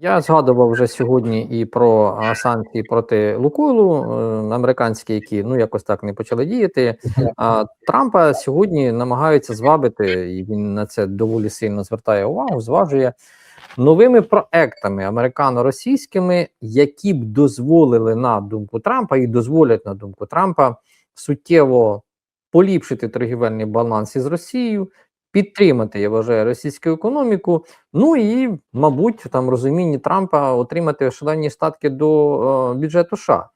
Я згадував вже сьогодні і про санкції проти Лукойлу, е, американські, які ну якось так не почали діяти. А Трампа сьогодні намагаються звабити, і він на це доволі сильно звертає увагу, зважує новими проектами американо-російськими, які б дозволили на думку Трампа і дозволять на думку Трампа суттєво поліпшити торгівельний баланс із Росією, підтримати, я вважаю, російську економіку. Ну і, мабуть, там розумінні Трампа отримати шалені статки до е, бюджету США.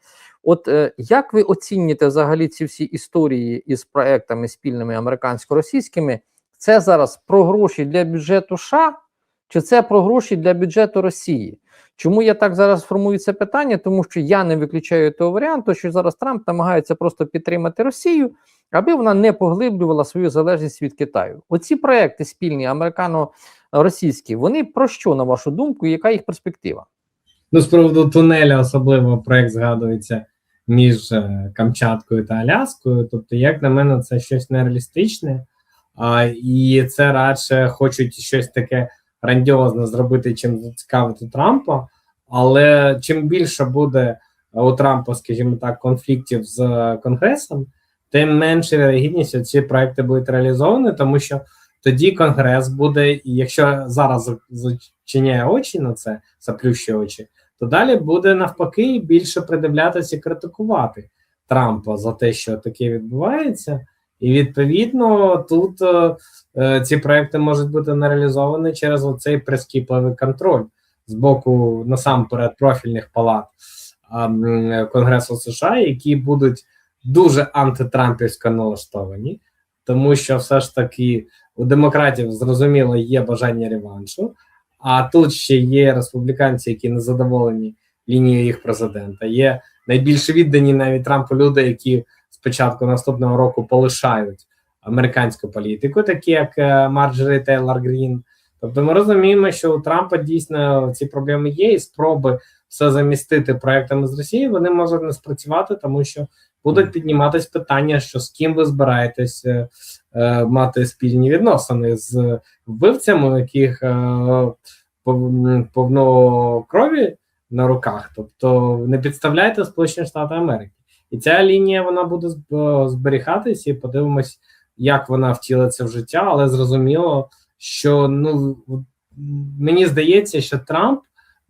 От е, як ви оцінюєте взагалі ці всі історії із проектами спільними американсько-російськими? Це зараз про гроші для бюджету США, чи це про гроші для бюджету Росії? Чому я так зараз формую це питання? Тому що я не виключаю того варіанту, що зараз Трамп намагається просто підтримати Росію, аби вона не поглиблювала свою залежність від Китаю. Оці проекти спільні американо-російські, вони про що на вашу думку? Яка їх перспектива? Ну, з приводу тунеля, особливо проект згадується між е, Камчаткою та Аляскою. Тобто, як на мене, це щось нереалістичне, а, і це радше хочуть щось таке грандіозне зробити, чим зацікавити Трампа. Але чим більше буде у Трампа, скажімо так, конфліктів з Конгресом, тим менше вірогідність, ці проекти будуть реалізовані, тому що тоді Конгрес буде, якщо зараз зачиняє очі на це, заплющує очі, то далі буде навпаки більше придивлятися і критикувати Трампа за те, що таке відбувається. І відповідно тут е, ці проекти можуть бути не реалізовані через оцей прискіпливий контроль з боку насамперед профільних палат е, Конгресу США, які будуть дуже антитрампівсько налаштовані, тому що все ж таки у демократів зрозуміло є бажання реваншу. А тут ще є республіканці, які не задоволені лінією їх президента. Є найбільш віддані навіть Трампу люди, які спочатку наступного року полишають американську політику, такі як Марджорі Тейлор Грін. Тобто, ми розуміємо, що у Трампа дійсно ці проблеми є, і спроби все замістити проектами з Росії вони можуть не спрацювати, тому що будуть підніматись питання, що з ким ви збираєтесь е, е, мати спільні відносини з вбивцями, у яких е, повно крові на руках, тобто не підставляйте Сполучені Штати Америки, і ця лінія вона буде зберігатись, і подивимось, як вона втілиться в життя, але зрозуміло, що ну мені здається, що Трамп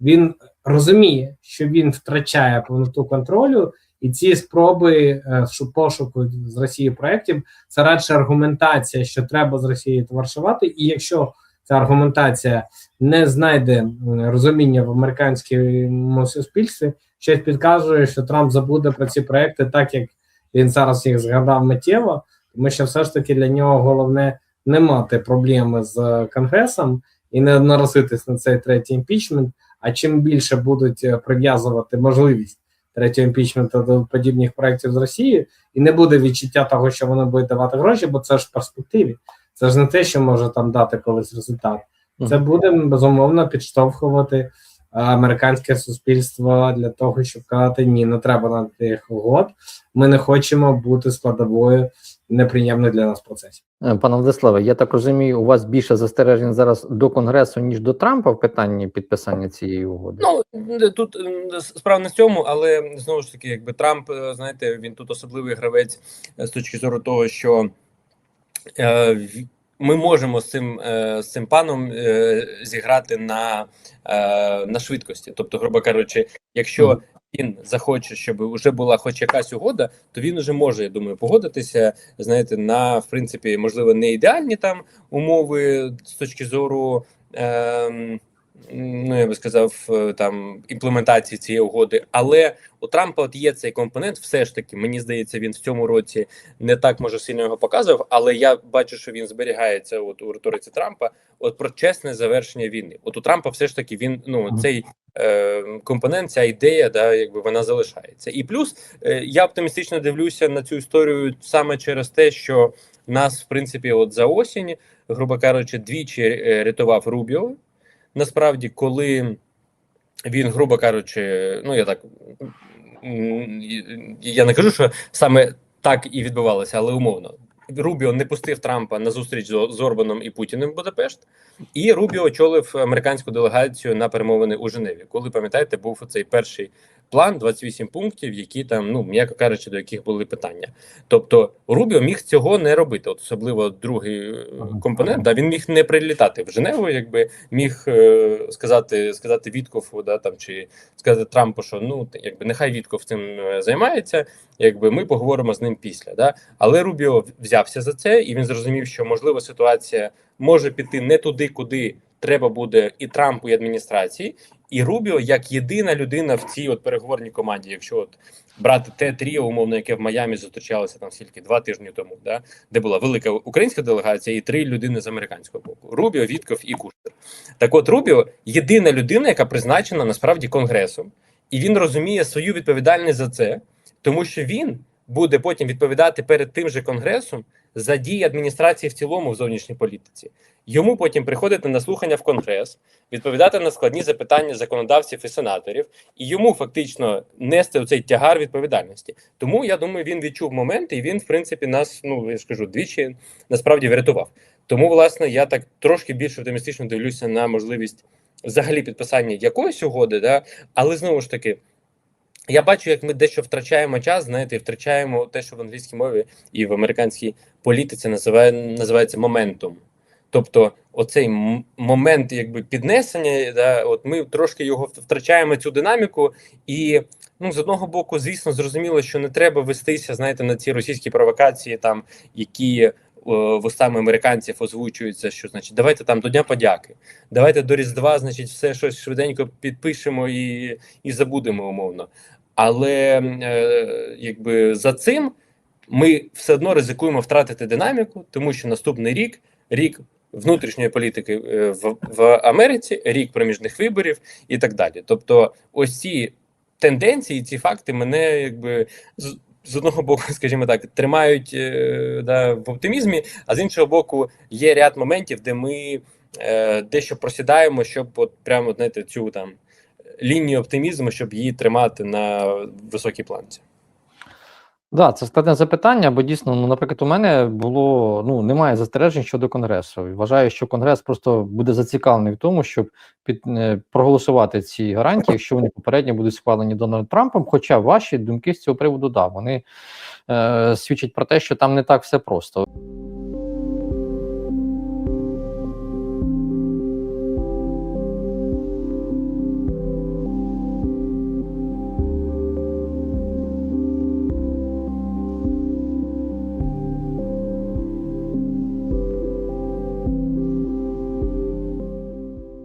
він розуміє, що він втрачає повноту контролю. І ці спроби е, пошуку з Росії проєктів це радше аргументація, що треба з Росією товаришувати. І якщо ця аргументація не знайде розуміння в американському суспільстві, щось підказує, що Трамп забуде про ці проекти, так як він зараз їх згадав миттєво, тому що все ж таки для нього головне не мати проблеми з конгресом і не нароситись на цей третій імпічмент. А чим більше будуть е, прив'язувати можливість третього імпічменту до подібних проєктів з Росією, і не буде відчуття того, що воно буде давати гроші, бо це ж в перспективі. Це ж не те, що може там дати колись результат. Це буде безумовно підштовхувати американське суспільство для того, щоб казати ні, не треба на тих угод. Ми не хочемо бути складовою неприємних для нас процесів. Е, Пане Владиславе, я так розумію, у вас більше застережень зараз до Конгресу, ніж до Трампа в питанні підписання цієї угоди? Ну тут справа не в цьому, але знову ж таки, якби Трамп, е, знаєте, він тут особливий гравець з точки зору того, що е, ми можемо з цим з цим паном зіграти на на швидкості. Тобто, грубо кажучи, якщо він захоче, щоб вже була хоч якась угода, то він вже може, я думаю, погодитися. Знаєте, на в принципі, можливо, не ідеальні там умови з точки зору. Е, Ну, я би сказав, там імплементації цієї угоди, але у Трампа от є цей компонент. Все ж таки, мені здається, він в цьому році не так може сильно його показував. Але я бачу, що він зберігається от у риториці Трампа. От про чесне завершення війни. От у Трампа все ж таки він ну цей е, компонент, ця ідея, да, якби вона залишається. І плюс е, я оптимістично дивлюся на цю історію саме через те, що нас, в принципі, от за осінь, грубо кажучи, двічі рятував Рубіо. Насправді, коли він, грубо кажучи, ну я так я не кажу, що саме так і відбувалося, але умовно. Рубіо не пустив Трампа на зустріч з Орбаном і Путіним в Будапешт, і Рубіо очолив американську делегацію на перемовини у Женеві. Коли пам'ятаєте, був цей перший план 28 пунктів, які там, ну м'яко кажучи, до яких були питання. Тобто Рубіо міг цього не робити, от особливо другий е, компонент. Да, він міг не прилітати в Женеву, якби міг е, сказати сказати Віткофу, да там чи сказати Трампу, що ну якби нехай Вітков цим е, займається, якби ми поговоримо з ним після. Да? Але Рубіо взявся за це, і він зрозумів, що можливо ситуація може піти не туди, куди треба буде і Трампу, і адміністрації. І Рубіо як єдина людина в цій от переговорній команді, якщо от брати те тріо, умовно, яке в Майамі зустрічалося там скільки два тижні тому, да, де була велика українська делегація і три людини з американського боку: Рубіо, Вітков і Куштер. Так, от Рубіо єдина людина, яка призначена насправді конгресом, і він розуміє свою відповідальність за це, тому що він буде потім відповідати перед тим же конгресом за дії адміністрації в цілому в зовнішній політиці. Йому потім приходити на слухання в конгрес, відповідати на складні запитання законодавців і сенаторів, і йому фактично нести оцей тягар відповідальності. Тому я думаю, він відчув момент, і він, в принципі, нас, ну я ж кажу, двічі насправді врятував. Тому, власне, я так трошки більш оптимістично дивлюся на можливість взагалі підписання якоїсь угоди, да, але знову ж таки. Я бачу, як ми дещо втрачаємо час, знаєте, і втрачаємо те, що в англійській мові і в американській політиці називає, називається моментум. Тобто, оцей момент якби піднесення, да, от ми трошки його втрачаємо цю динаміку, і ну з одного боку, звісно, зрозуміло, що не треба вестися, знаєте, на ці російські провокації, там які вустами американців озвучуються, що значить, давайте там до Дня подяки, давайте до Різдва, значить, все щось швиденько підпишемо і, і забудемо умовно. Але е, якби за цим ми все одно ризикуємо втратити динаміку, тому що наступний рік рік внутрішньої політики е, в, в Америці, рік проміжних виборів і так далі. Тобто, ось ці тенденції, ці факти мене якби з, одного боку, скажімо так, тримають е, да, в оптимізмі, а з іншого боку, є ряд моментів, де ми е, дещо просідаємо, щоб от прямо знаєте, цю там лінію оптимізму, щоб її тримати на високій планці. Да, це складне запитання, бо дійсно, ну, наприклад, у мене було ну немає застережень щодо конгресу. Вважаю, що конгрес просто буде зацікавлений в тому, щоб під е, проголосувати ці гарантії, якщо вони попередньо будуть схвалені Дональдом Трампом. Хоча ваші думки з цього приводу да, вони е, свідчать про те, що там не так все просто.